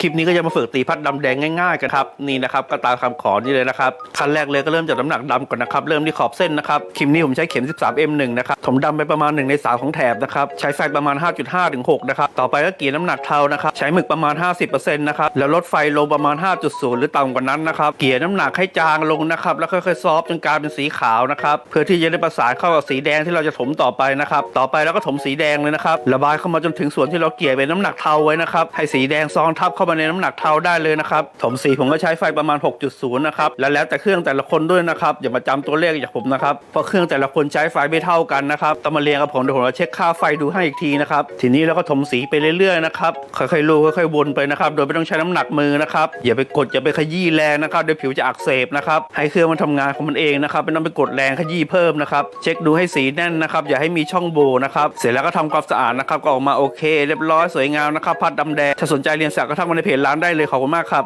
คลิปนี้ก็จะมาฝึกตีพัดดำแดงง่ายๆกันครับนี่นะครับก็ตามคำขอนี่เลยนะครับขั้นแรกเลยก็เริ่มจากน้ำหนักดำก่อนนะครับเริ่มที่ขอบเส้นนะครับคลิปนี้ผมใช้เข็ม 13M1 นะครับถมดำไปประมาณ1ใน3ของแถบนะครับใช้ไฟประมาณ 5.5ถึง6นะครับต่อไปก็เกี่ยน้ำหนักเทานะครับใช้หมึกประมาณ 50%นะครับแล้วลดไฟลงประมาณ 5.0 หรือต่ำกว่านั้นนะครับเกี่ยน้ำหนักให้จางลงนะครับแล้วค่อยๆซอฟจนกลายเป็นสีขาวนะครับเพื่อที่จะได้ประสานเข้ากับสีแดงที่เราจะถมต่อไปนะครับต่อไปแล้วก็ถมสีแดงเลยนะครับระบายเข้ามาจนถึงส่วนที่เราเกี่ยเป็นน้ำหนักเทาไว้นะครับให้สีแดงซ้อนทับเข้ามาในน้ำหนักเทาได้เลยนะครับถมสีผมก็ใช้ไฟประมาณ 6.0 นะครับ แล้วแล้วแต่เครื่องแต่ละคนด้วยนะครับ อย่ามาจำตัวเลขจากผมนะครับ เพราะเครื่องแต่ละคนใช้ไฟไม่เท่ากันนะครับต้องมาเรียงกับผมเดี๋ยวผมจะเช็คค่าไฟดูให้อีกทีนะครับ ทีนี้เราก็ถมสีไปเรื่อยๆนะครับ ค่อยๆลูค่อยๆวนไปนะครับ โดยไม่ต้องใช้น้ำหนักมือนะครับ อย่าไปกดอย่าไปขยี้แรงนะครับเดี๋ยวผิวจะอักเสบนะครับ ให้เครื่องมันทำงานของมันเองนะครับ ไม่ต้องไปกดแรงขยี้เพิ่มนะครับ เช็คดูให้สีแน่นนะครับ อย่าให้มีช่องโหว่นะครับ เสร็จแล้วก็ทำความสะอาดนะครับ ก็ออกมาโอเค เรียบร้อยสวยงามนะครับพัดดำแดง ถ้าสนใจเรียนสักก็ทักมาในเพจร้านได้เลยขอบคุณมากครับ